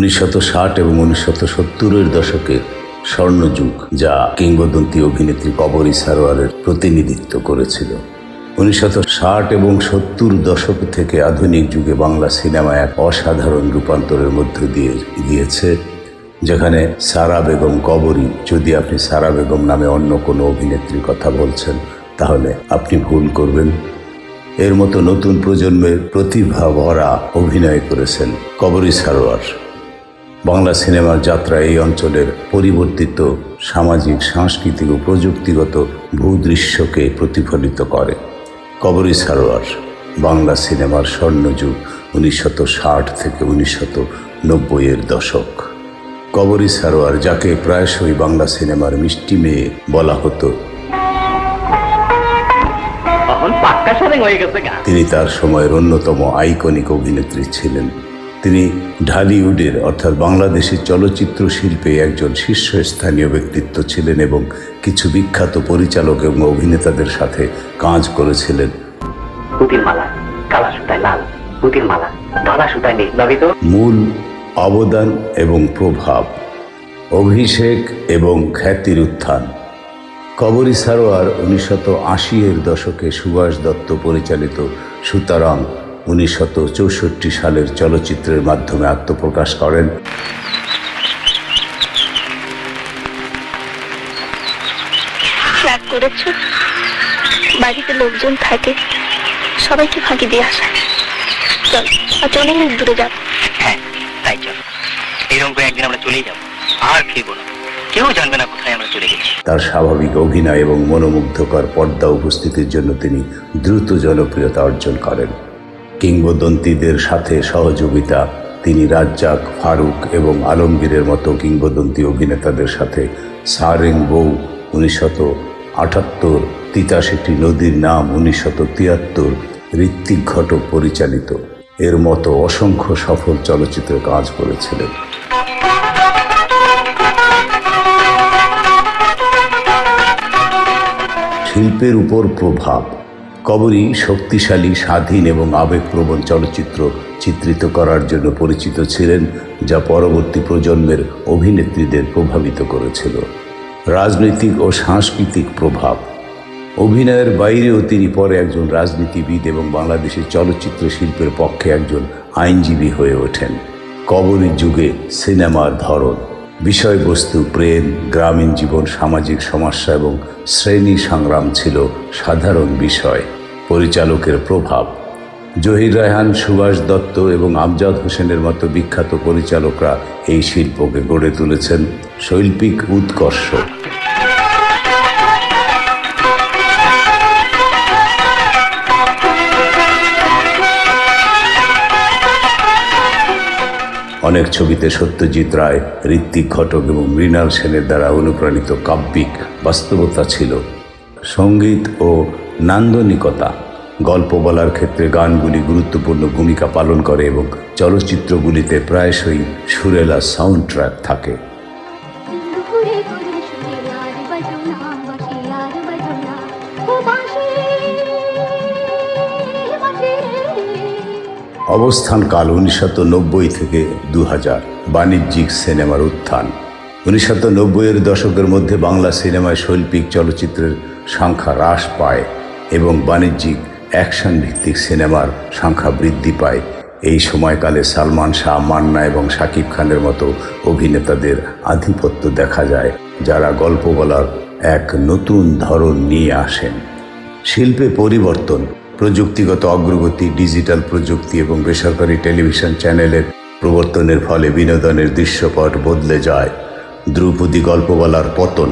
উনিশশত ষাট এবং উনিশশত সত্তরের দশকের স্বর্ণযুগ, যা কিংবদন্তি অভিনেত্রী কবরী সারোয়ারের প্রতিনিধিত্ব করেছিল। উনিশশত ষাট এবং সত্তর দশক থেকে আধুনিক যুগে বাংলা সিনেমা এক অসাধারণ রূপান্তরের মধ্য দিয়ে গিয়েছে, যেখানে সারা বেগম কবরী যদি আপনি সারা বেগম নামে অন্য কোনো অভিনেত্রীর কথা বলছেন, তাহলে আপনি ভুল করবেন। এর মতো নতুন প্রজন্মের প্রতিভা ভরা অভিনয় করেছেন কবরী সারোয়ার। বাংলা সিনেমার যাত্রা এই অঞ্চলের পরিবর্তিত সামাজিক সাংস্কৃতিক ও প্রযুক্তিগত ভূদৃশ্যকে প্রতিফলিত করে। কবরী সারোয়ার বাংলা সিনেমার স্বর্ণযুগ উনিশশত ষাট থেকে উনিশশত নব্বইয়ের দশক। কবরী সারোয়ার যাকে প্রায়শই বাংলা সিনেমার মিষ্টি মেয়ে বলা হতো তিনি তার সময়ের অন্যতম আইকনিক অভিনেত্রী ছিলেন। তিনি ঢালিউডের অর্থাৎ বাংলাদেশের চলচ্চিত্র শিল্পে একজন শীর্ষস্থানীয় ব্যক্তিত্ব ছিলেন এবং কিছু বিখ্যাত পরিচালক এবং অভিনেতাদের সাথে কাজ করেছিলেন। মূল অবদান এবং প্রভাব অভিষেক এবং খ্যাতির উত্থান। কবরী সারোয়ার উনিশশত আশি এর দশকে সুভাষ দত্ত পরিচালিত সুতরাং উনিশশত চৌষট্টি সালের চলচ্চিত্রের মাধ্যমে আত্মপ্রকাশ করেন। করেছ? বাড়িতে লোকজন থাকে সবাইকে ফাঁকি দিয়ে আসা। চল আজ অনেক দূরে যাব হ্যাঁ তাই চল। এরকম করে একদিন আমরা চলেই যাব। আর ফিরবো না। কেউ জানবে না কোথায় আমরা চলে গেছি। তার স্বাভাবিক অভিনয় এবং মনোমুগ্ধকর পর্দা উপস্থিতির জন্য তিনি দ্রুত জনপ্রিয়তা অর্জন করেন। কিংবদন্তিদের সাথে সহযোগিতা, তিনি রাজ্জাক, ফারুক এবং আলমগীরের মতো কিংবদন্তি অভিনেতাদের সাথে সারেং বউ উনিশশত আটাত্তর তিতাশিটি নদীর নাম উনিশশত তিয়াত্তর, ঋত্বিক ঘটক পরিচালিত। এর মতো অসংখ্য সফল চলচ্চিত্রে কাজ করেছিলেন। শিল্পের উপর প্রভাব কবরী শক্তিশালী, স্বাধীন এবং আবেগপ্রবণ চলচ্চিত্র চিত্রিত করার জন্য পরিচিত ছিলেন, যা পরবর্তী প্রজন্মের অভিনেত্রীদের প্রভাবিত করেছিল। রাজনৈতিক ও সাংস্কৃতিক প্রভাব। অভিনয়ের বাইরেও তিনি পরে একজন রাজনীতিবিদ এবং বাংলাদেশের চলচ্চিত্র শিল্পের পক্ষে একজন আইনজীবী হয়ে ওঠেন। কবরীর যুগে সিনেমার ধরন বিষয়বস্তু, প্রেম, গ্রামীণ জীবন, সামাজিক সমস্যা এবং শ্রেণি সংগ্রাম ছিল সাধারণ বিষয়। পরিচালকের প্রভাব। জহির রায়হান, সুভাষ দত্ত এবং আমজাদ হোসেনের মতো বিখ্যাত পরিচালকরা এই শিল্পকে গড়ে তুলেছেন। শৈল্পিক উৎকর্ষ। অনেক ছবিতে সত্যজিৎ রায়, ঋত্বিক ঘটক এবং মৃণাল সেনের দ্বারা অনুপ্রাণিত কাব্যিক বাস্তবতা ছিল। সংগীত ও নান্দনিকতা, গল্প বলার ক্ষেত্রে গানগুলি গুরুত্বপূর্ণ ভূমিকা পালন করে এবং চলচ্চিত্রগুলিতে প্রায়শই সুরেলা সাউন্ড ট্র্যাক থাকে। অবস্থানকাল উনিশশত নব্বই থেকে দু হাজার বাণিজ্যিক সিনেমার উত্থান। উনিশশত নব্বইয়ের দশকের মধ্যে বাংলা সিনেমায় শৈল্পিক চলচ্চিত্রের সংখ্যা হ্রাস পায় এবং বাণিজ্যিক অ্যাকশন ভিত্তিক সিনেমার সংখ্যা বৃদ্ধি পায়। এই সময়কালে সালমান শাহ, মান্না এবং শাকিব খানের মতো অভিনেতাদের আধিপত্য দেখা যায়, যারা গল্প বলার এক নতুন ধরন নিয়ে আসেন। শিল্পে পরিবর্তন প্রযুক্তিগত অগ্রগতি, ডিজিটাল প্রযুক্তি এবং বেসরকারি টেলিভিশন চ্যানেলের প্রবর্তনের ফলে বিনোদনের দৃশ্যপট বদলে যায়। দ্রৌপদী গল্প বলার পতন।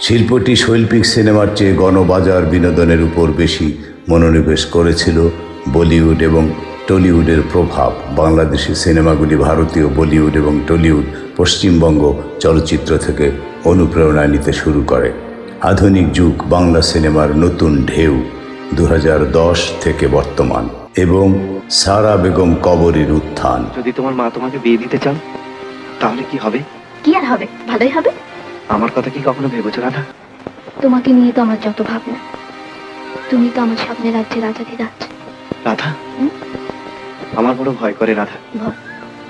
শিল্পটি শৈল্পিক সিনেমার চেয়ে গণবাজার বিনোদনের উপর বেশি মনোনিবেশ করেছিল বলিউড এবং টলিউডের প্রভাব। বাংলাদেশি সিনেমাগুলি ভারতীয় বলিউড এবং টলিউড পশ্চিমবঙ্গ চলচ্চিত্র থেকে অনুপ্রেরণা নিতে শুরু করে। আধুনিক যুগ বাংলা সিনেমার নতুন ঢেউ। দু হাজার দশ থেকে বর্তমান এবং সারা বেগম কবরীর উত্থান। যদি তোমার মা তোমাকে বিয়ে দিতে চান তাহলে কি হবে? কি আর হবে? ভালোই হবে। আমার কথা কি কখনো ভেবেছো রাধা? তোমাকে নিয়ে তো আমার যত ভাবনা। তুমি তো আমার স্বপ্নের রাজ্যে রাজাধিরাজ রাধা? হুম? আমার বড় ভয় করে রাধা। ভয়?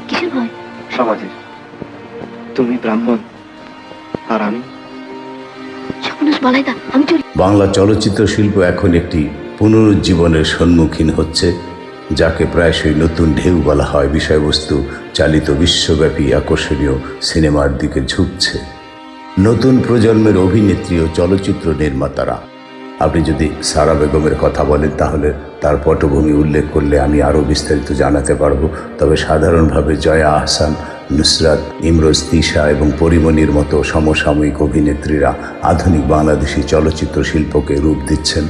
কিসের ভয়? সমাজের। তুমি ব্রাহ্মণ আর আমি বাংলা চলচ্চিত্র শিল্প এখন একটি পুনরুজ্জীবনের সম্মুখীন হচ্ছে, যাকে প্রায়শই নতুন ঢেউ বলা হয়। বিষয়বস্তু চালিত বিশ্বব্যাপী আকর্ষণীয় সিনেমার দিকে ঝুঁকছে। নতুন প্রজন্মের অভিনেত্রী ও চলচ্চিত্র নির্মাতারা। আপনি যদি সারা বেগমের কথা বলেন, তাহলে তার পটভূমি উল্লেখ করলে আমি আরও বিস্তারিত জানাতে পারব। তবে সাধারণভাবে জয়া আহসান নুসরাত ইমরোজ, তিশা এবং পরিমণির মতো সমসাময়িক অভিনেত্রীরা আধুনিক বাংলাদেশি চলচ্চিত্র শিল্পকে রূপ দিচ্ছেন।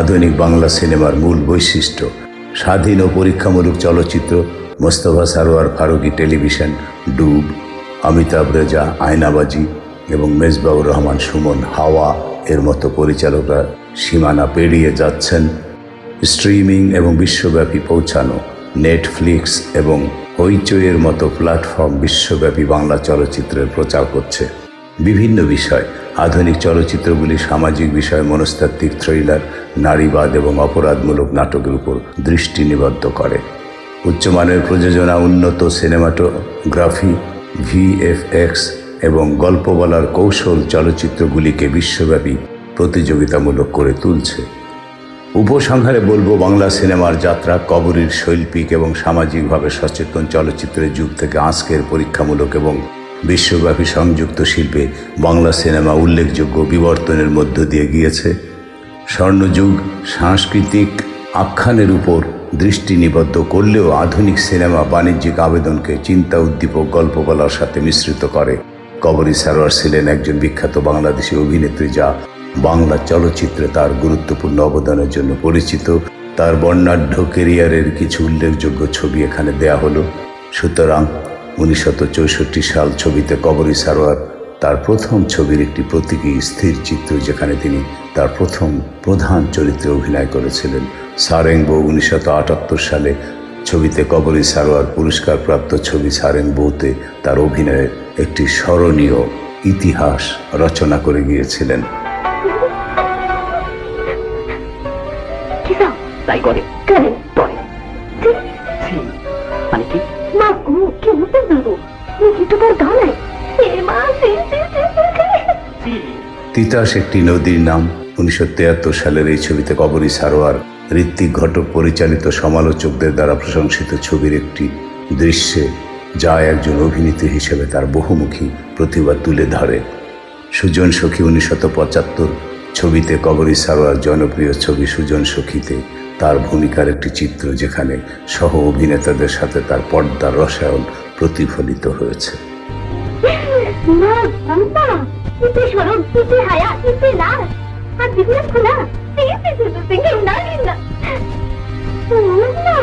আধুনিক বাংলা সিনেমার মূল বৈশিষ্ট্য, স্বাধীন ও পরীক্ষামূলক চলচ্চিত্র মোস্তফা সারোয়ার ফারুকি টেলিভিশন, ডুব, অমিতাভ রেজা, আয়নাবাজি এবং মেজবাউর রহমান, সুমন হাওয়া এর মতো পরিচালকরা সীমানা পেরিয়ে যাচ্ছেন। স্ট্রিমিং এবং বিশ্বব্যাপী পৌঁছানো নেটফ্লিক্স এবং হইচইয়ের মতো প্ল্যাটফর্ম বিশ্বব্যাপী বাংলা চলচ্চিত্রের প্রচার করছে। বিভিন্ন বিষয়, আধুনিক চলচ্চিত্রগুলি সামাজিক বিষয়, মনস্তাত্ত্বিক থ্রিলার নারীবাদ এবং অপরাধমূলক নাটকের উপর দৃষ্টি নিবদ্ধ করে। উচ্চমানের প্রযোজনা, উন্নত সিনেমাটোগ্রাফি, ভিএফএক্স এবং গল্প বলার কৌশল চলচ্চিত্রগুলিকে বিশ্বব্যাপী প্রতিযোগিতামূলক করে তুলছে। উপসংহারে বলব, বাংলা সিনেমার যাত্রা কবরীর শৈল্পিক এবং সামাজিকভাবে সচেতন চলচ্চিত্রের যুগ থেকে আজকের পরীক্ষামূলক এবং বিশ্বব্যাপী সংযুক্ত শিল্পে বাংলা সিনেমা উল্লেখযোগ্য বিবর্তনের মধ্য দিয়ে গিয়েছে। স্বর্ণযুগ, সাংস্কৃতিক আখ্যানের উপর দৃষ্টি নিবদ্ধ করলেও আধুনিক সিনেমা বাণিজ্যিক আবেদনকে চিন্তা উদ্দীপক গল্প বলার সাথে মিশ্রিত করে। কবরী সারোয়ার ছিলেন একজন বিখ্যাত বাংলাদেশি অভিনেত্রী যা বাংলা চলচ্চিত্রে তার গুরুত্বপূর্ণ অবদানের জন্য পরিচিত। তার বর্ণাঢ্য কেরিয়ারের কিছু উল্লেখযোগ্য ছবি এখানে দেয়া হলো। সুতরাং উনিশশো চৌষট্টি সাল ছবিতে কবরী সারোয়ার তার প্রথম ছবির একটি প্রতীকী স্থির চিত্র যেখানে তিনি তার প্রথম প্রধান চরিত্রে অভিনয় করেছিলেন। সারেং বউ উনিশশো সালে ছবিতে কবরী সারোয়ার পুরস্কারপ্রাপ্ত ছবি সারেং বউতে তার অভিনয়ের একটি স্মরণীয় ইতিহাস রচনা করে গিয়েছিলেন। তাই করে। কেন? পরে। মানে কি? গো তার তিতাস একটি নদীর নাম। উনিশশো তিয়াত্তর সালের এই ছবিতে কবরী সারোয়ার ঋত্বিক ঘটক পরিচালিত সমালোচকদের দ্বারা প্রশংসিত ছবির একটি দৃশ্যে যা একজন অভিনেত্রী হিসেবে তার বহুমুখী প্রতিভা তুলে ধরে। সুজন সখী উনিশশো পঁচাত্তর ছবিতে কবরী সারোয়ার জনপ্রিয় ছবি সুজন সখীতে তার ভূমিকার একটি চিত্র যেখানে সহ অভিনেতাদের সাথে তার পর্দার রসায়ন প্রতিফলিত হয়েছে না